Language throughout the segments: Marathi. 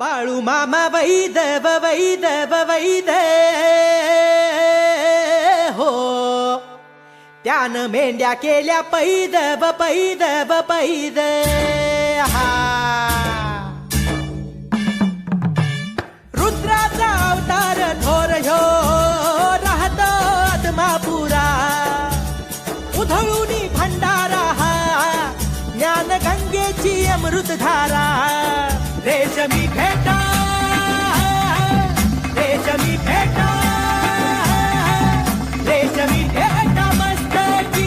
बाळू मामा वैदव वैदव वैद हो त्यानं मेंढ्या केल्या पैदव ब पैद हा रुद्राचा अवतार थोर ह्यो राहतो आत्मापुरा उधळूनी भंडारा हा ज्ञान गंगेची अमृत देश मी भेटा देश मी भेटा देश मी भेटा मस्तकी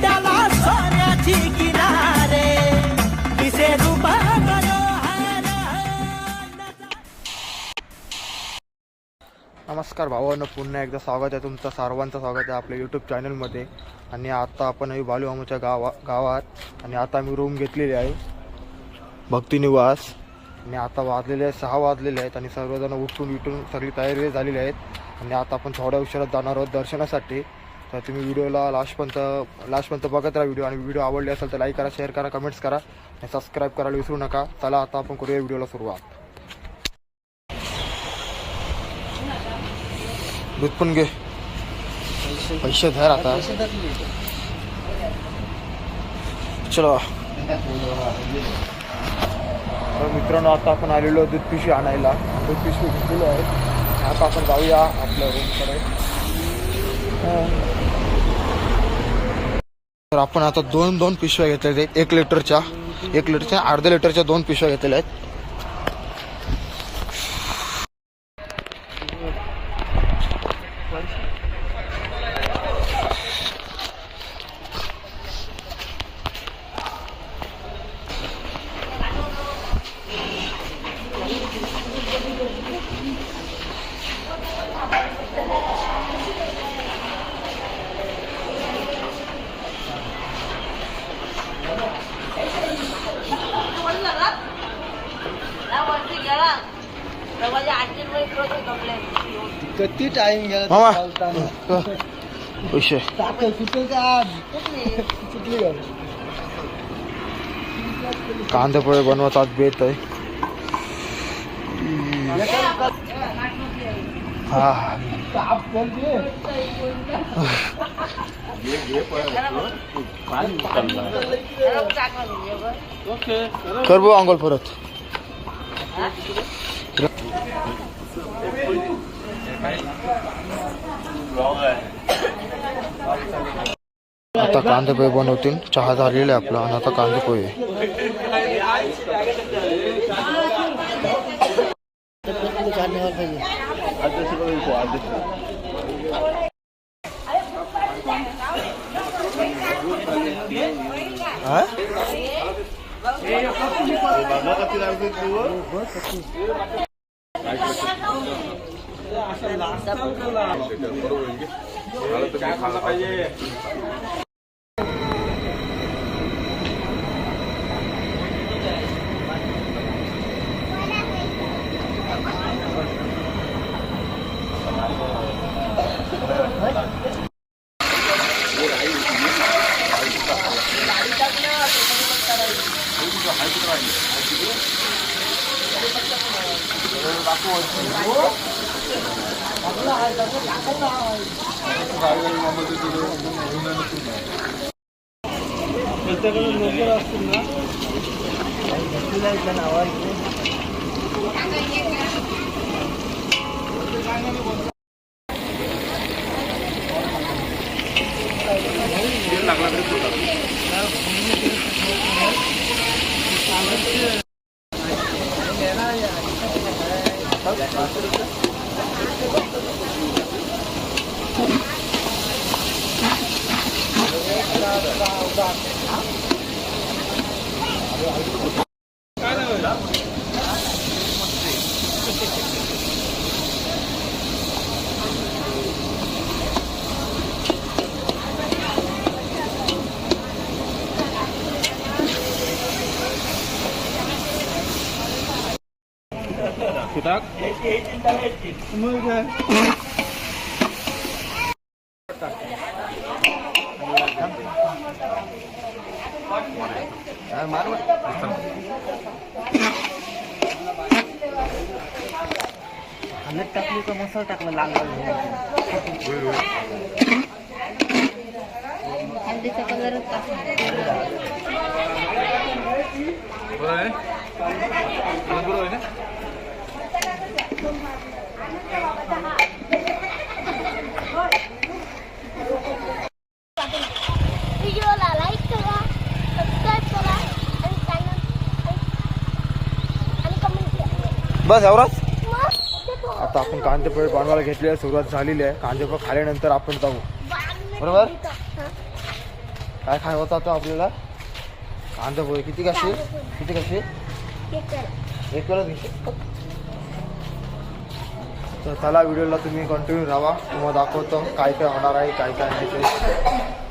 त्याला सोन्याची किनारे दिसे रूप नमस्कार भावांनो पुन्हा एकदा स्वागत आहे तुमचं सर्वांचं स्वागत आहे आपल्या यूट्यूब चॅनलमध्ये आणि आता आपण बालू आमच्या गावा गावात. आणि आता आम्ही रूम घेतलेली आहे. भक्तिनिवास मी आणि आता वाजलेले आहे सहा वाजलेले आहेत आणि सर्वजण उठून उठून सगळी तयारी झालेली आहेत. आणि आता आपण थोड्या उशिरात जाणार आहोत दर्शनासाठी. तर तुम्ही व्हिडिओला लास्टपर्यंत लास्टपर्यंत बघत राहा व्हिडिओ. आणि व्हिडिओ आवडले असेल तर लाईक करा शेअर करा कमेंट्स करा. आणि सबस्क्राईब करायला विसरू नका. चला आता आपण करूया व्हिडिओला सुरुवात. दूध पण घे. पैसे धर आता. चलो. तर मित्रांनो आता आपण आलेलो दूध पिशवी आणायला. दूध पिशवी घेतलेलो आहे आता आपण जाऊया आपल्या रूमकडे तर आपण आता दोन दोन पिशव्या घेतल्या आहेत. एक लिटरच्या एक लिटरच्या अर्ध्या लिटरच्या दोन पिशव्या घेतलेल्या आहेत. किती टाइम गेला मामा. का? आज बेत आहे. हा. ताप करते. कर भाऊ अंघोळ परत. आता कांदे पोहे बनवतील चहा झालेला आहे आपला आणि आता कांदे पोहे काढण्यावर पाहिजे. हा? त्याच्याकडे नोकर असतील ना भक्तीला इथं नावावर घे. मग? काय? हलत टाकली का मसाला टाकला? लाल लाल हळदीचा कलरच व्हिडिओला लाईक करा सबस्क्राईब करा आणि चॅनल आणि कमेंट करा बस तो आता आपण कांदेपोहे बनवायला घेतली आहे सुरुवात झालेली आहे. कांदेपोहे खाल्यानंतर आपण जाऊ. बरोबर? काय खाय होतं आता आपल्याला? कांदेपोहे किती कसे किती करा. एक घेते तर चला व्हिडिओला तुम्ही कंटिन्यू राहा. तुम्हाला दाखवतो काय काय होणार आहे काय काय नाही ते.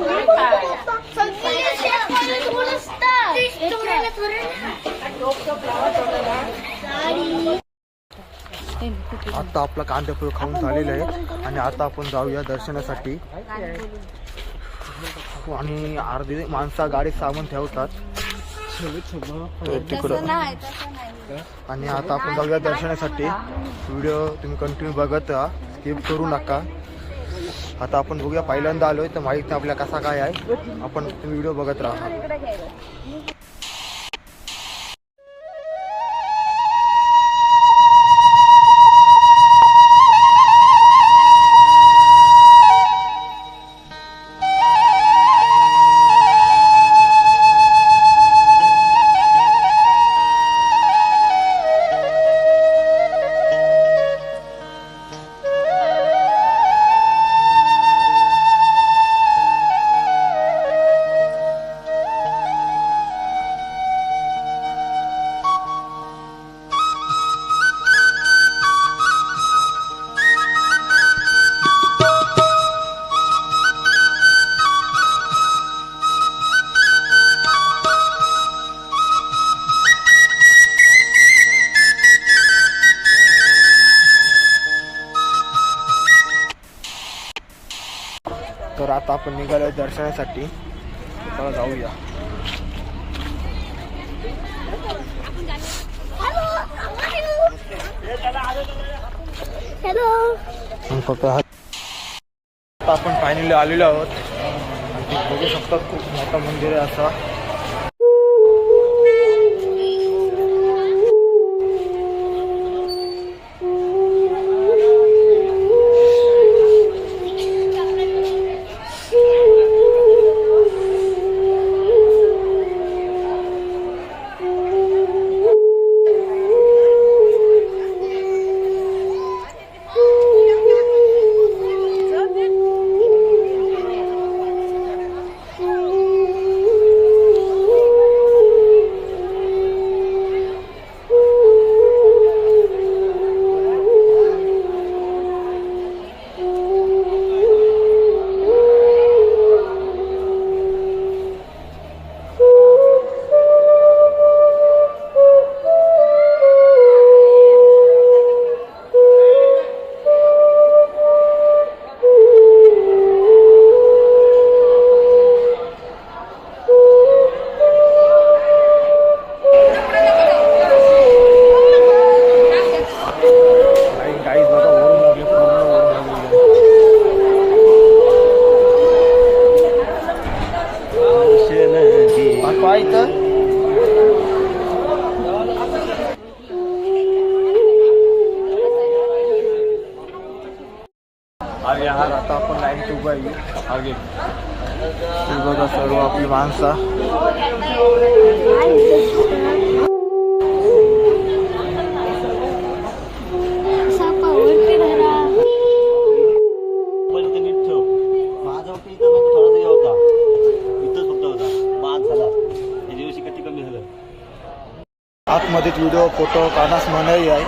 सगळे शेअर करायला थोडं असतं. ते तुम्हाला थोडं साडी. आता आपला कांदेपोहे खाऊन झालेलं आहे. आणि आता आपण जाऊया दर्शनासाठी. आणि अर्धी माणसं गाडीत सामान ठेवतात. तिकडं. आणि आता आपण जाऊया दर्शनासाठी. व्हिडिओ तुम्ही कंटिन्यू बघत राहा. स्किप करू नका. आता आपण बघूया पहिल्यांदा आलोय तर माहीत नाही आपल्या कसा काय आहे. आपण व्हिडिओ बघत राहा. आपण निघालो दर्शनासाठी. चला जाऊया. फक्त आपण फायनली आलेलो आहोत. बघू शकता खूप मोठं मंदिर आहे असं. आता आपण लाईन टू बाई आगे. हे बघा सर्व आपली माणसा. आतमध्येच व्हिडिओ फोटो काढण्यास मनाई आहे.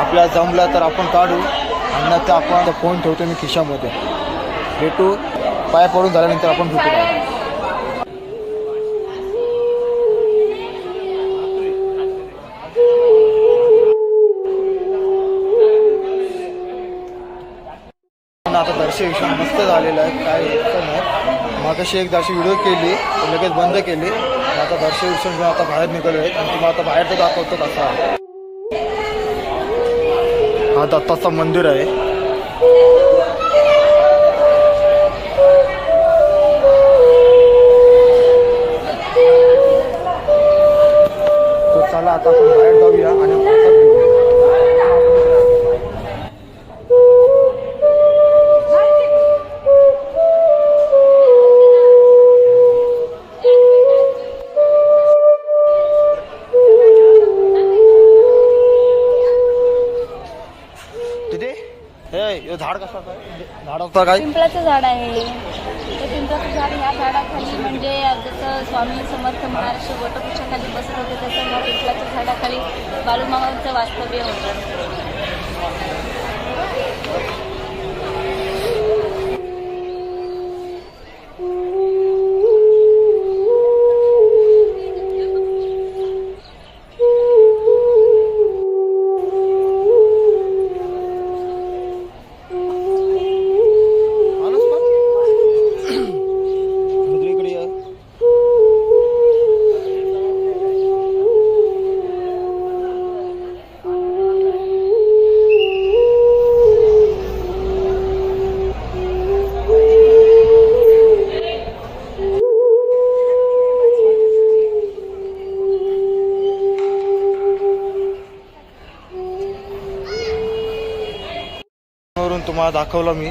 आपल्याला जमला तर आपण काढू. आणि आता आपण फोन ठेवतो मी खिशामध्ये. भेटू. पाय पडून झाल्यानंतर आपण भेटू. पण आता दर्शन मस्त झालेलं आहे. काय होतं नाही. मग अशी एक अशी व्हिडिओ केली तर लगेच बंद केली. आता दर्शन आता बाहेर निघालो आहे आणि तुम्हाला आता बाहेर तर दाखवतो कसा हा दत्ताचं मंदिर आहे. तर चला आता आपण बाहेर जाऊया. झाड कसं काय झाडाचा काय पिंपळाचं झाड आहे. ते पिंपळाचं झाड ह्या झाडाखाली म्हणजे जसं स्वामी समर्थ महाराष्ट्र वटवृक्षाखाली बसत होते तसं ह्या पिंपळाच्या झाडाखाली बाळूमामांचं वास्तव्य होतं. तुम्हाला दाखवलं मी.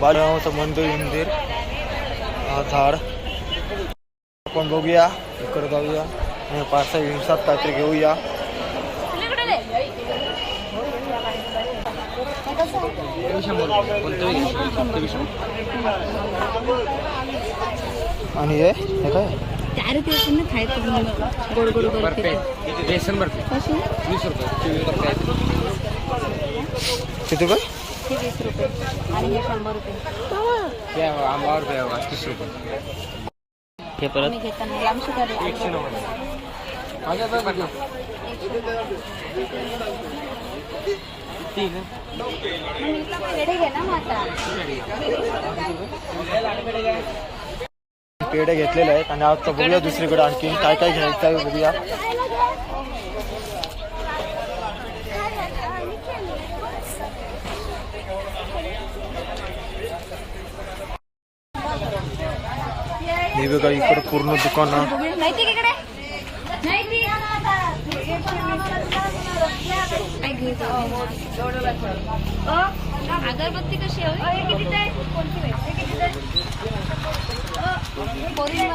बालरामाचं मंदिर मंदिर हा झाड. आपण बघूया. इकडे जाऊया. आणि पाच सहा हिंसात काहीतरी घेऊया. आणि हे? हे काय? चार खायचं गोड गोड गोड बेसन बर्फी वीस रुपये? रुपये किती काय हे वीस रुपये आणि हे शंभर रुपये. आंबावर तीस रुपये? हे परत? मी घेताना लांब शिकारे घे ना मग आता पेढे घेतलेले आहेत आणि आता बघूया दुसरीकडे आणखी काय काय घ्यायचं आहे बघूया. हे बघा इकडे पूर्ण दुकान अगरबत्ती कशी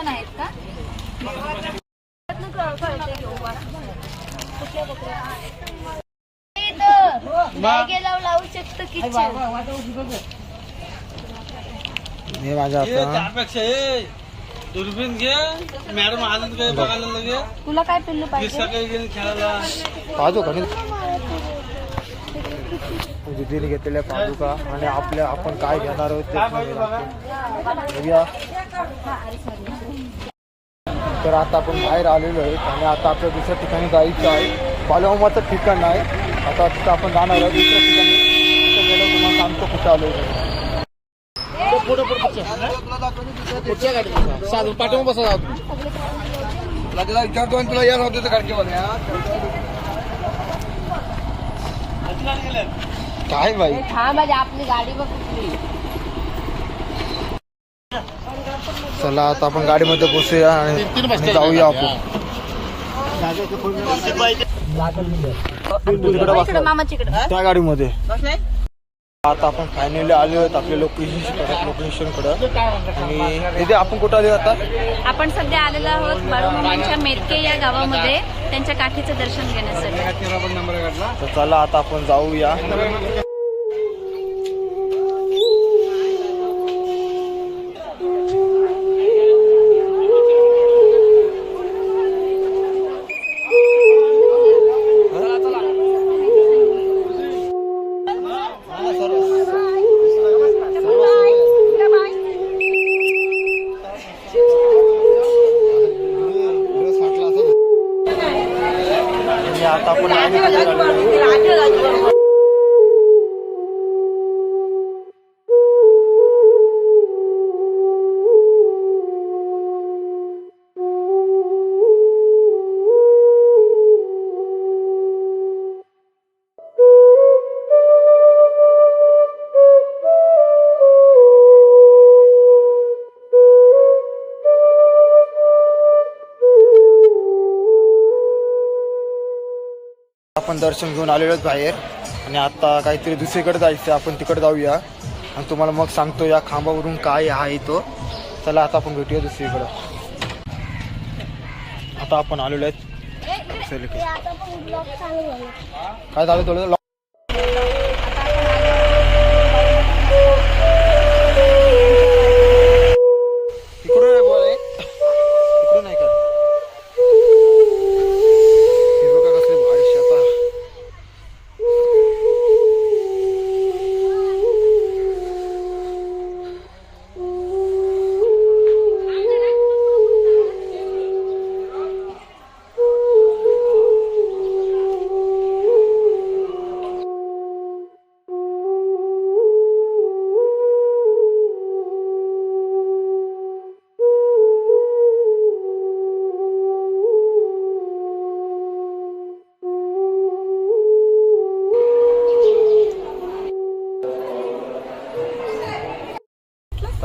आहेत का? लावू शकतो किचन हे माझ्या आता. त्यापेक्षा दुर्बीन घे मॅडम आनंद काही बघायला लगे तुला काय पिल्लू पाहिजे? सकाळी गेली खेळायला. पाहतो का दिदीने घेतलेल्या पादुका आणि आपल्या आपण काय घेणार आहोत ते. बघूया. तर आता आपण बाहेर आलेलो आहे आणि आता आपल्या दुसऱ्या ठिकाणी जायचं आहे. बालुमामाचं ठिकाण आहे. आता तिथं आपण जाणार आहे दुसऱ्या ठिकाणी. गेलो तुम्हाला सांगतो कुठं आलो पाठवून बसा. विचारतो आणि तुला या नव्हतं काय बाई? हा माझी आपली गाडी बघ चला आता आपण गाडीमध्ये बसूया आणि जाऊया आपण. त्या गाडीमध्ये. आता आपण फायनली आलो आहेत आपल्या लोकेशनकडे लोकेशनकडे. आणि इथे आपण कुठं आलो आता? आपण सध्या आलेलो आहोत बाळूमामांच्या मेतके या गावामध्ये. त्यांच्या काठीचं दर्शन घेण्यासाठी. तर चला आता आपण जाऊया. दर्शन घेऊन आलेलो आहेत बाहेर. आणि आता काहीतरी दुसरीकडे जायचं आपण तिकडे जाऊया. आणि तुम्हाला मग सांगतो या खांबावरून काय आहे तो. चला आता आपण भेटूया दुसरीकडं. आता आपण आलेलो आहेत. काय झालं थोडं?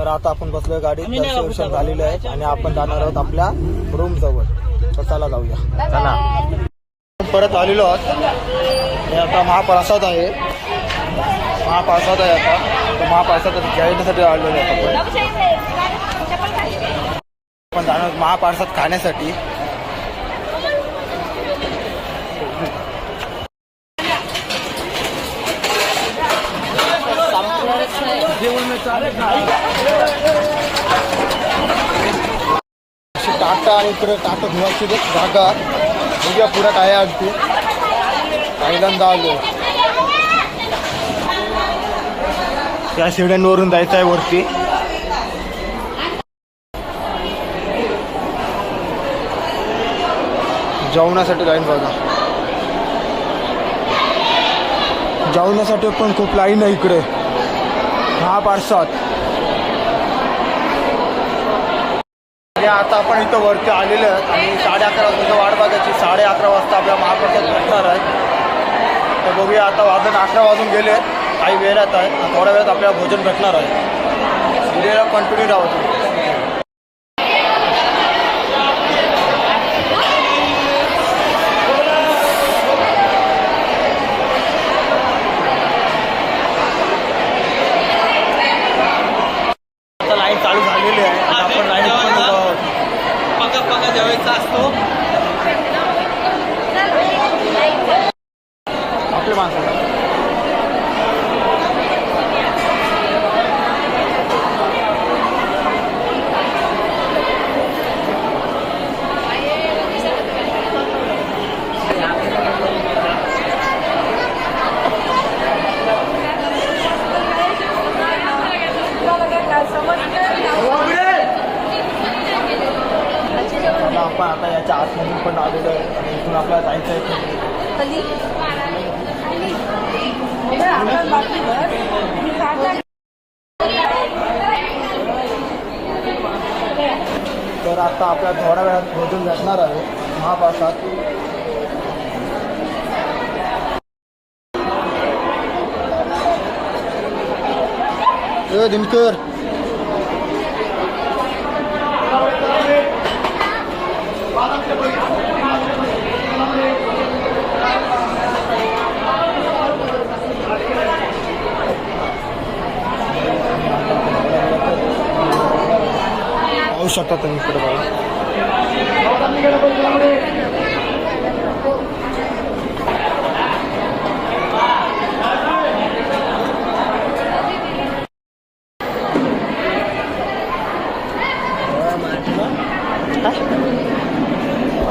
तर आता आपण बसलोय गाडीत दर्शन झालेलं आहे आणि आपण जाणार आहोत आपल्या रूम जवळ. तर चला जाऊया. चला. परत आलेलो आहोत. आणि आता महाप्रसाद आहे. महाप्रसाद आहे आता. तर महाप्रसाद घेण्यासाठी आलेलो आहे आपण. आपण जाणार महाप्रसाद खाण्यासाठी. टाटा आणि इकडे टाटा धुवायची जागा बघूया पुढं काय आहे अगदी पहिल्यांदा आलो त्या शिड्यांवरून जायचं आहे वरती जेवणासाठी लाईन बघा जेवणासाठी पण खूप लाईन आहे इकडे हा पार्सात आणि आता आपण इथं वरती आलेले आहेत आणि साडे अकरा वाजता वाट बघायची. साडे अकरा वाजता आपल्या महाप्रसाद भेटणार आहे. तर बघूया आता वाजून अकरा वाजून गेले. काही वेळात आहे. आणि थोड्या वेळात आपल्याला भोजन भेटणार आहे. व्हिडिओला कंटिन्यू राहतो तुम्ही आता लाईन चालू झालेली आहे आणि आपण लाईन पण उभा आहोत. पका पका जेवायचा असतो आपले माणसं आता याच्या आतमधून पण आलेलो आहे आणि इथून आपल्याला जायचं आहे तर आता आपल्या थोड्या वेळात भोजन भेटणार आहे महापासात. दिनकर. शकता तुम्ही इकडे बघा.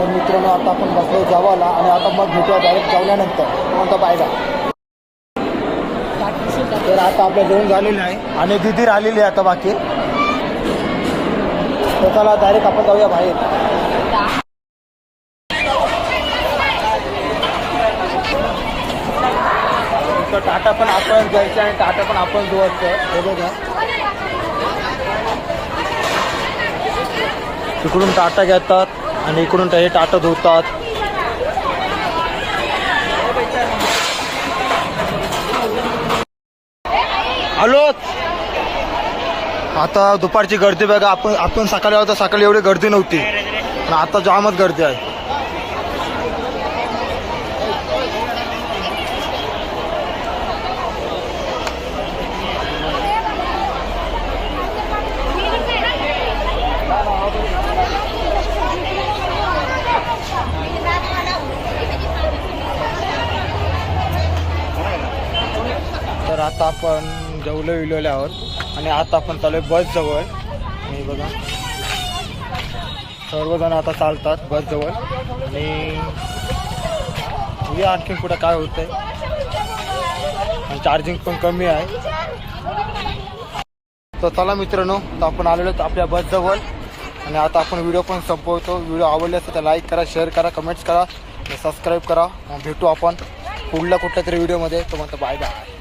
मित्रांनो आता आपण बसलो जावाला आणि आता मग भेटूया डायरेक्ट जावल्यानंतर. कोणता पाहिला तर आता आपलं जेवण झालेलं आहे आणि दिदी राहिलेली आहे आता बाकी. स्वतःला डायरेक्ट आपण जाऊया बाहेर. टाटा पण आपण जायचं आणि टाटा पण आपण धुवायचं हे बघा. तिकडून टाटा घेतात आणि इकडून हे टाटा धुतात. आता दुपारची गर्दी बघा आपण आपण सकाळी आहोत तर सकाळी एवढी गर्दी नव्हती. आणि आता जामच गर्दी आहे. तर आता आपण जवळ विलोले आहोत. आणि आता आपण चालू आहे बस जवळ. आणि बघा. सर्वजण आता चालतात बस जवळ. आणि बघूया आणखीन कुठं काय होतंय? आणि चार्जिंग पण कमी आहे. तर चला मित्रांनो तर आपण आलेलो आपल्या बस जवळ. आणि आता आपण व्हिडिओ पण संपवतो. व्हिडिओ आवडले असेल तर लाईक करा शेअर करा कमेंट्स करा. सबस्क्राईब करा. भेटू आपण पुढल्या कुठल्या तरी व्हिडिओमध्ये तो म्हणतो बाय बाय